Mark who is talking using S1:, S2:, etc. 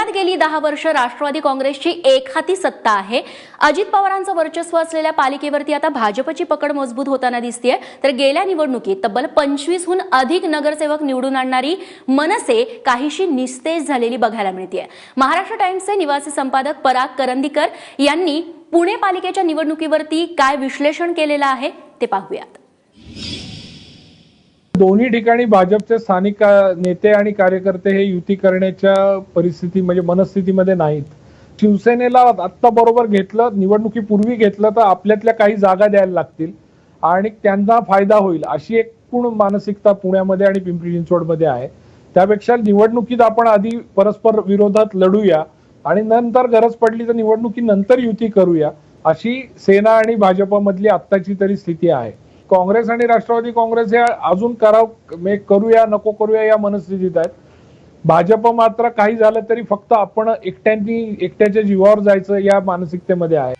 S1: पुण्यात गेली दहा वर्ष राष्ट्रवादी काँग्रेसची एकहाती सत्ता आहे. अजित पवारांचं वर्चस्व असलेल्या पालिकेवरती आता भाजपची पकड मजबूत होताना दिसतीये. तर गेल्या निवडणुकीत तब्बल पंचवीसहून अधिक नगरसेवक निवडून आणणारी मनसे काहीशी निस्तेज झालेली बघायला मिळते महाराष्ट्र टाइम्सचे निवासी संपादक पराग करंदीकर यांनी पुणे पालिकेच्या निवडणुकीवरती काय विश्लेषण केलेलं आहे ते पाहूयात.
S2: दोन्ही ठिकाणी भाजपचे स्थानिक का- नेते आणि कार्यकर्ते हे युती करण्याच्या परिस्थिती म्हणजे मनस्थितीमध्ये नाहीत. शिवसेनेला आत्ता बरोबर घेतलं निवडणुकीपूर्वी घेतलं तर आपल्यातल्या काही जागा द्यायला लागतील आणि त्यांना फायदा होईल अशी एकूण मानसिकता पुण्यामध्ये आणि पिंपरी चिंचवडमध्ये आहे. त्यापेक्षा निवडणुकीत आपण आधी परस्पर विरोधात लढूया आणि नंतर गरज पडली तर निवडणुकीनंतर युती करूया अशी सेना आणि भाजपमधली आत्ताची तरी स्थिती आहे. काँग्रेस आणि राष्ट्रवादी काँग्रेस हे अजून कराव करूया नको करूया या मनस्थितीत आहेत. भाजप मात्र काही झालं तरी फक्त आपण एकट्यांनी एकट्याच्या जीवावर जायचं या मानसिकतेमध्ये आहे.